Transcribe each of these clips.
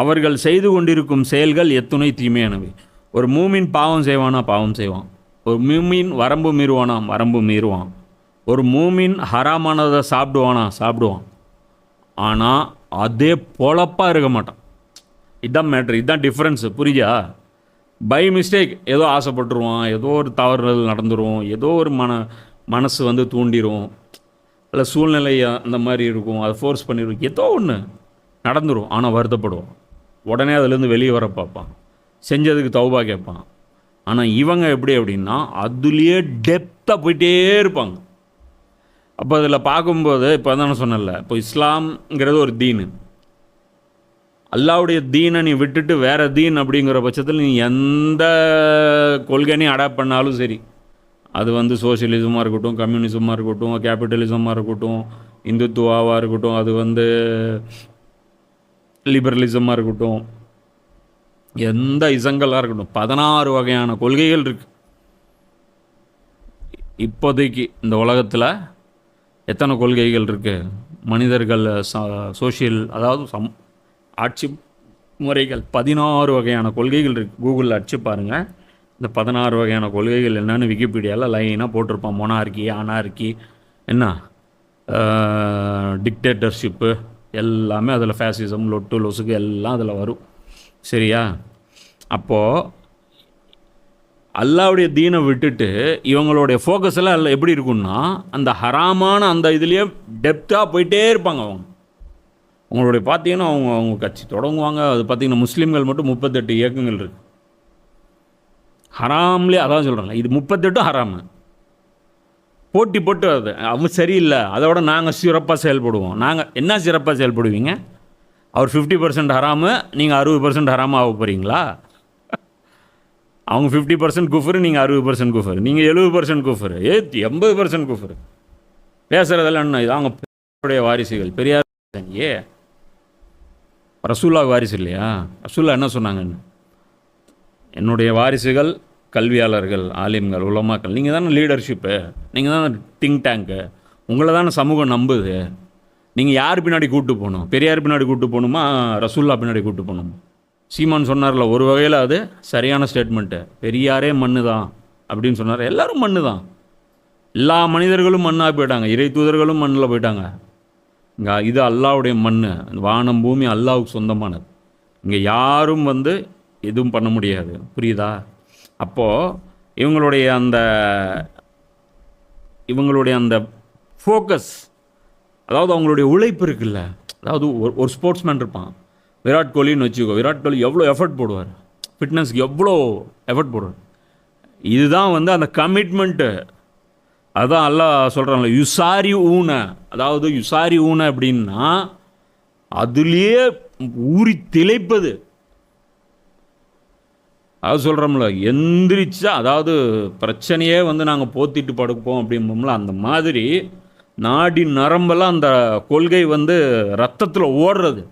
அவர்கள் செய்து கொண்டிருக்கும் செயல்கள் எத்துணை தீமையானவை. ஒரு மூமின் பாவம் செய்வானா? பாவம் செய்வான். ஒரு மூமின் வரம்பு மீறுவானா? வரம்பு மீறுவான். ஒரு மூமின் ஹராமானதை சாப்பிடுவானா? சாப்பிடுவான். ஆனால் அதே பொழப்பாக இருக்க மாட்டான். இதான் மேட்ரு இதுதான் டிஃப்ரென்ஸு புரியா பை மிஸ்டேக் ஏதோ ஆசைப்பட்டுருவான். ஏதோ ஒரு தவறுதல் நடந்துடும் ஏதோ ஒரு மன மனசு வந்து தூண்டிடும் இல்லை சூழ்நிலை அந்த மாதிரி இருக்கும். அதை ஃபோர்ஸ் பண்ணிடும் ஏதோ ஒன்று நடந்துடும் ஆனால் வருத்தப்படுவான். உடனே அதுலேருந்து வெளியே வர பார்ப்பான். செஞ்சதுக்கு தௌபா கேட்பான். ஆனால் இவங்க எப்படி அப்படின்னா அதுலேயே டெப்த்தாக போயிட்டே இருப்பாங்க. அப்போ அதில் பார்க்கும்போது இப்போ தானே சொன்னல இப்போ இஸ்லாம்ங்கிறது ஒரு தீனு. அல்லாவுடைய தீனை நீ விட்டுட்டு வேறு தீன் அப்படிங்கிற பட்சத்தில் நீ எந்த கொள்கைனையும் அடாப்ட் பண்ணாலும் சரி. அது வந்து சோசியலிசமாக இருக்கட்டும் கம்யூனிசமாக இருக்கட்டும் கேபிட்டலிசமாக இருக்கட்டும் இந்துத்துவாவாக இருக்கட்டும் அது வந்து லிபரலிசமாக இருக்கட்டும் எந்த இசங்களாக இருக்கட்டும் பதினாறு வகையான கொள்கைகள் இருக்கு. இப்போதைக்கு இந்த உலகத்தில் எத்தனை கொள்கைகள் இருக்குது மனிதர்கள் சோஷியல் அதாவது சம் ஆட்சி முறைகள் பதினாறு வகையான கொள்கைகள் இருக்குது கூகுளில் அடிச்சு பாருங்கள் இந்த பதினாறு வகையான கொள்கைகள் என்னென்னு விக்கிபீடியாவில் லைனாக போட்டிருப்பான். மொனார்கி ஆனார்கி என்ன? டிக்டேட்டர்ஷிப்பு எல்லாமே அதில் ஃபேசிசம் லொட்டு லொசுக்கு எல்லாம் அதில் வரும். சரியா? அப்போது அல்லாவுடைய தீனை விட்டுட்டு இவங்களுடைய ஃபோக்கஸ் எல்லாம் எப்படி இருக்கும்னா அந்த ஹராமான அந்த இதுலேயே டெப்த்தாக போயிட்டே இருப்பாங்க அவங்க. உங்களுடைய பார்த்தீங்கன்னா அவங்க அவங்க கட்சி தொடங்குவாங்க. அது பார்த்தீங்கன்னா முஸ்லீம்கள் மட்டும் முப்பத்தெட்டு இயக்கங்கள் இருக்குது ஹராம்லேயே அதான் சொல்கிறேன் இது முப்பத்தெட்டும் ஹராமு. போட்டி போட்டு அது அவங்க சரியில்லை. அதோட நாங்கள் சிறப்பாக செயல்படுவோம். நாங்கள் என்ன சிறப்பாக செயல்படுவீங்க? அவர் ஃபிஃப்டி பர்சன்ட் ஹராமு நீங்கள் அறுபது பர்சன்ட் ஹராமல் ஆக போகிறீங்களா அவங்க ஃபிஃப்டி பர்சன்ட் குஃபரு நீங்கள் அறுபது பர்சன்ட் குஃபர். நீங்கள் எழுபது பர்சன்ட் குஃபர். ஏ எண்பது பர்சன்ட் குஃபர். பேசுகிறதெல்லாம் என்ன இது அவங்க பெரியாருடைய வாரிசுகள். பெரியார் ஏ ரசூல்லா வாரிசு இல்லையா? ரசூல்லா என்ன சொன்னாங்கன்னு? என்னுடைய வாரிசுகள் கல்வியாளர்கள் ஆலிம்கள் உலமாக்கள் நீங்கள் தானே லீடர்ஷிப்பு நீங்கள் தானே திங்க் டேங்க்கு உங்களை தானே சமூகம் நம்புது. நீங்கள் யார் பின்னாடி கூப்பிட்டு போகணும்? பெரியார் பின்னாடி கூப்பிட்டு போகணுமா? ரசூல்லா பின்னாடி கூப்பிட்டு போகணுமா? சீமான் சொன்னார்ல ஒரு வகையில் அது சரியான ஸ்டேட்மெண்ட்டு பெரியாரே மண்ணு தான் அப்படின்னு சொன்னார். எல்லோரும் மண்ணு தான். எல்லா மனிதர்களும் மண்ணாக போயிட்டாங்க. இறை தூதர்களும் மண்ணில் போயிட்டாங்க. இங்கே இது அல்லாவுடைய மண் வானம் பூமி அல்லாவுக்கு சொந்தமானது. இங்கே யாரும் வந்து எதுவும் பண்ண முடியாது. புரியுதா? அப்போது இவங்களுடைய அந்த இவங்களுடைய அந்த ஃபோக்கஸ் அதாவது அவங்களுடைய உழைப்பு இருக்குல்ல அதாவது ஒரு ஒரு ஸ்போர்ட்ஸ்மேன் இருப்பான். விராட் கோலின்னு வச்சுக்கோ விராட் கோலி எவ்வளோ எஃபர்ட் போடுவார்? ஃபிட்னஸ்க்கு எவ்வளோ எஃபர்ட் போடுவார்? இதுதான் வந்து அந்த கமிட்மெண்ட்டு அதான் எல்லாம் சொல்கிறாங்களே யுசாரி ஊன. அதாவது யுசாரி ஊன அப்படின்னா அதுலேயே ஊறி திளைப்பது. அது சொல்கிறோம்ல எந்திரிச்சா அதாவது பிரச்சனையே வந்து நாங்கள் போத்திட்டு படுப்போம் அப்படிம்போம்ல அந்த மாதிரி நாடி நரம்பெல்லாம் அந்த கொள்கை வந்து ரத்தத்தில் ஓடுறது.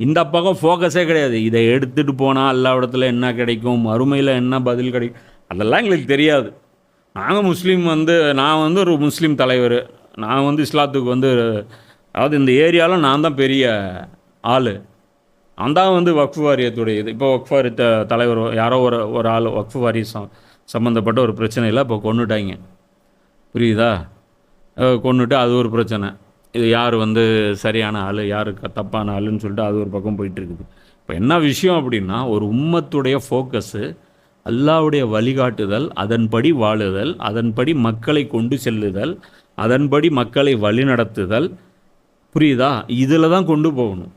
இந்த பக்கம் ஃபோக்கஸே கிடையாது. இதை எடுத்துகிட்டு போனால் எல்லா இடத்துல என்ன கிடைக்கும்? மறுமையில் என்ன பதில் கிடைக்கும்? அதெல்லாம் எங்களுக்கு தெரியாது. நாங்கள் முஸ்லீம் வந்து நான் வந்து ஒரு முஸ்லீம் தலைவர். நான் வந்து இஸ்லாத்துக்கு வந்து அதாவது இந்த ஏரியாவில் நான் தான் பெரிய ஆள். அந்த வந்து வக்ஃபு வாரியத்துடைய இது. இப்போ வக்ஃப் வாரிய தலைவர் யாரோ ஒரு ஒரு ஆள் வக்ஃபு வாரிய சம் சம்மந்தப்பட்ட ஒரு பிரச்சனையில் இப்போ கொண்டுட்டாங்க புரியுதா? கொண்டுட்டு அது ஒரு பிரச்சனை. இது யார் வந்து சரியான ஆள் யார் தப்பான ஆளுன்னு சொல்லிட்டு அது ஒரு பக்கம் போயிட்டு இருக்குது இப்போ என்ன விஷயம் அப்படின்னா ஒரு உம்மத்துடைய ஃபோக்கஸு அல்லாவுடைய வழிகாட்டுதல் அதன்படி வாழுதல் அதன்படி மக்களை கொண்டு செல்லுதல் அதன்படி மக்களை வழிநடத்துதல். புரியுதா? இதில் தான் கொண்டு போகணும்.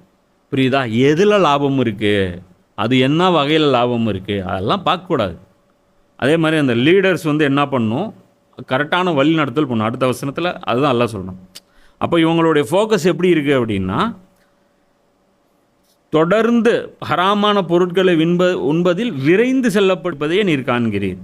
புரியுதா? எதில் லாபம் இருக்குது அது என்ன வகையில் லாபம் இருக்குது அதெல்லாம் பார்க்கக்கூடாது. அதே மாதிரி அந்த லீடர்ஸ் வந்து என்ன பண்ணும்? கரெக்டான வழி நடத்தல் பண்ணும். அடுத்த வசனத்தில் அதுதான் எல்லாம் சொல்லணும். அப்போ இவங்களுடைய ஃபோக்கஸ் எப்படி இருக்குது அப்படின்னா தொடர்ந்து ஹராமான பொருட்களை வின்ப உண்பதில் விரைந்து செல்லப்படுவதையே நீர் காண்கிறீர்.